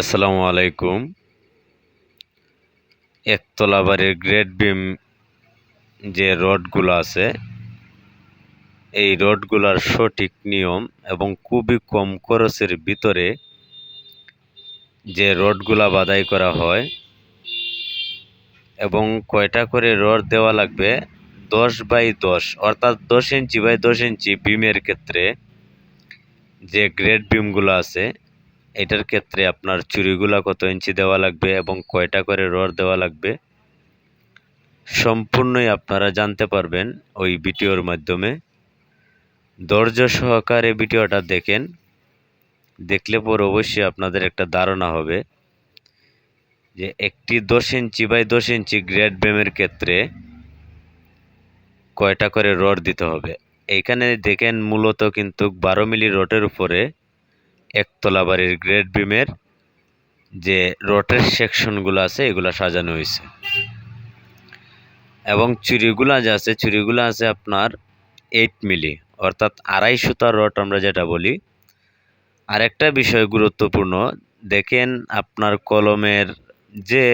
আসসালামু আলাইকুম। একতলা বাড়ির গ্রেড বিম যে রডগুলো আছে, এই রডগুলার সঠিক নিয়ম এবং খুবই কম খরচের ভিতরে যে রডগুলা বাদাই করা হয় এবং কয়টা করে রড দেওয়া লাগবে, দশ বাই দশ, অর্থাৎ দশ ইঞ্চি বাই দশ ইঞ্চি বিমের ক্ষেত্রে যে গ্রেড বিমগুলো আছে এটার ক্ষেত্রে আপনার চুরিগুলা কত ইঞ্চি দেওয়া লাগবে এবং কয়টা করে রড দেওয়া লাগবে? সম্পূর্ণই আপনারা জানতে পারবেন ওই ভিডিওর মাধ্যমে। ধৈর্য সহকারে ভিডিওটা দেখেন। দেখলে পর অবশ্যই আপনাদের একটা ধারণা হবে যে একটি দশ ইঞ্চি বাই দশ ইঞ্চি গ্রেড বেমের ক্ষেত্রে কয়টা করে রড দিতে হবে। এইখানে দেখেন মূলত কিন্তু বারো মিলি রডের উপরে একতলা বাড়ির গ্রেড বিমের যে রটের সেকশনগুলো আছে, এগুলো সাজানো হয়েছে। এবং চুরিগুলা যে আছে, চুরিগুলো আছে আপনার এইট মিলি অর্থাৎ আড়াই সুতা রড আমরা যেটা বলি। আরেকটা বিষয় গুরুত্বপূর্ণ, দেখেন আপনার কলমের যে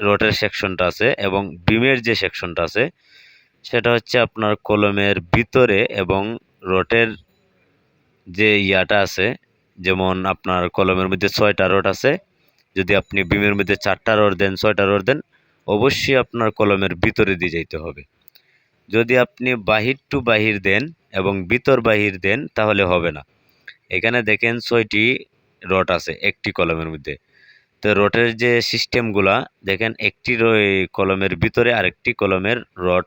রটের সেকশনটা আছে এবং বিমের যে সেকশনটা আছে, সেটা হচ্ছে আপনার কলমের ভিতরে এবং রটের যে ইয়াটা আছে যেমন আপনার কলমের মধ্যে ছয়টা রড আছে, যদি আপনি বিমের মধ্যে চারটা রড দেন, ছয়টা রড দেন, অবশ্যই আপনার কলমের ভিতরে দিয়ে যাইতে হবে। যদি আপনি বাহির টু বাহির দেন এবং ভিতর বাহির দেন, তাহলে হবে না। এখানে দেখেন ছয়টি রড আছে একটি কলমের মধ্যে। তো রটের যে সিস্টেমগুলা, দেখেন একটি কলমের ভিতরে আরেকটি কলমের রড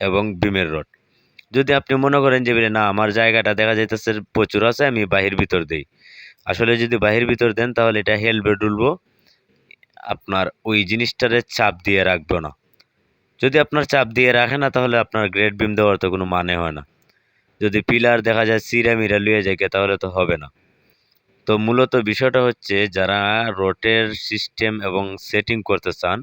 এবং বিমের রড। যদি আপনি মনে করেন যে, না, আমার জায়গাটা দেখা যাইতেছে প্রচুর আছে, আমি বাহির ভিতর দিই। আসলে যদি বাহির ভিতর দেন, তাহলে এটা হেলবে, ডুলবো। আপনার ওই জিনিসটারে চাপ দিয়ে রাখবে না। যদি আপনার চাপ দিয়ে রাখে না, তাহলে আপনার গ্রেড বিম দেওয়ার তো কোনো মানে হয় না। যদি পিলার দেখা যায়, সিরা মিরা লুয়ে যায় তাহলে তো হবে না। তো মূলত বিষয়টা হচ্ছে, যারা রোটের সিস্টেম এবং সেটিং করতে চান,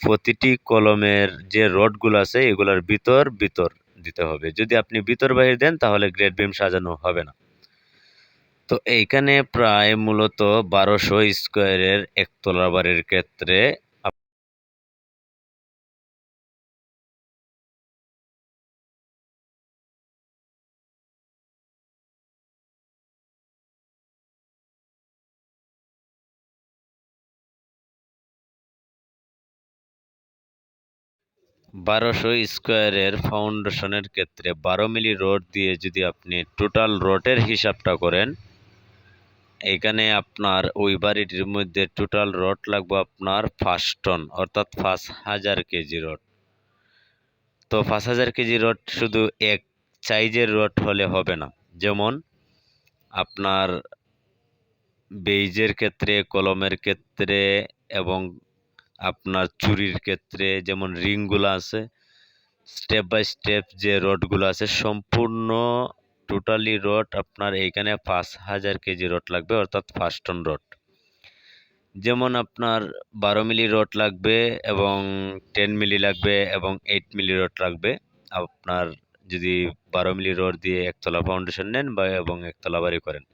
প্রতিটি কলমের যে রডগুলো আছে, এগুলোর ভিতর ভিতর দিতে হবে। যদি আপনি ভিতর বাহির দেন, তাহলে গ্রেড বিম সাজানো হবে না। তো এইখানে প্রায় মূলত বারোশো স্কোয়ারের একতলা বাড়ির ক্ষেত্রে বারোশো স্কোয়ারের ফাউন্ডেশনের ক্ষেত্রে বারো মিলি রড দিয়ে যদি আপনি টোটাল রডের হিসাবটা করেন, এখানে আপনার ওই বাড়িটির মধ্যে টোটাল রড লাগবে আপনার পাঁচ টন, অর্থাৎ পাঁচ হাজার কেজি রড। তো পাঁচ হাজার কেজি রড শুধু এক সাইজের রড হলে হবে না, যেমন আপনার বেইজের ক্ষেত্রে, কলমের ক্ষেত্রে এবং আপনার চুরির ক্ষেত্রে যেমন রিংগুলো আছে স্টেপ বাই স্টেপ যে রডগুলো আছে, সম্পূর্ণ টোটালি রড আপনার এইখানে পাঁচ হাজার কেজি রড লাগবে, অর্থাৎ পাঁচ টন রড যেমন আপনার বারো মিলি রড লাগবে এবং টেন মিলি লাগবে এবং এইট মিলি রড লাগবে। আপনার যদি বারো মিলি রড দিয়ে একতলা ফাউন্ডেশন নেন বা এবং একতলা বাড়ি করেন।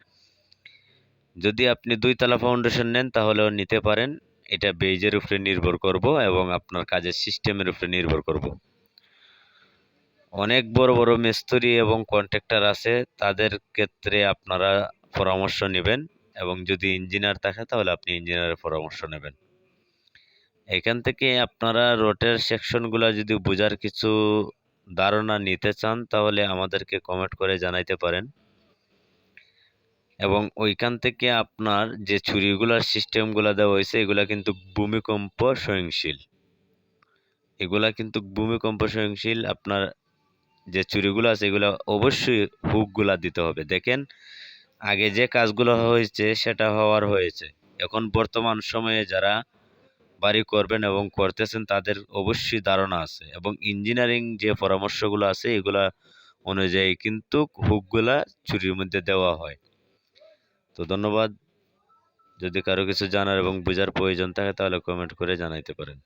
যদি আপনি দুইতলা ফাউন্ডেশন নেন তাহলেও নিতে পারেন। এটা বেজের উপরে নির্ভর করব এবং আপনার কাজের সিস্টেমের উপরে নির্ভর করব। অনেক বড় বড় মিস্ত্রি এবং কন্ট্রাক্টর আছে, তাদের ক্ষেত্রে আপনারা পরামর্শ নেবেন এবং যদি ইঞ্জিনিয়ার থাকে তাহলে আপনি ইঞ্জিনিয়ারের পরামর্শ নেবেন। এখান থেকে আপনারা রোটের সেকশনগুলো যদি বোঝার কিছু ধারণা নিতে চান তাহলে আমাদেরকে কমেন্ট করে জানাইতে পারেন। এবং ওইখান থেকে আপনার যে ছুরিগুলার সিস্টেমগুলো দেওয়া হয়েছে, এগুলা কিন্তু ভূমিকম্প সহনশীল এগুলা কিন্তু ভূমিকম্প সহনশীল আপনার যে চুরিগুলো আছে, এগুলো অবশ্যই হুকগুলা দিতে হবে। দেখেন, আগে যে কাজগুলো হয়েছে, সেটা হওয়ার হয়েছে। এখন বর্তমান সময়ে যারা বাড়ি করবেন এবং করতেছেন, তাদের অবশ্যই ধারণা আছে এবং ইঞ্জিনিয়ারিং যে পরামর্শগুলো আছে, এগুলা অনুযায়ী কিন্তু হুকগুলা চুরির মধ্যে দেওয়া হয়। তো ধন্যবাদ। যদি কারও কিছু জানার এবং বোঝার প্রয়োজন থাকে তাহলে কমেন্ট করে জানাইতে পারেন।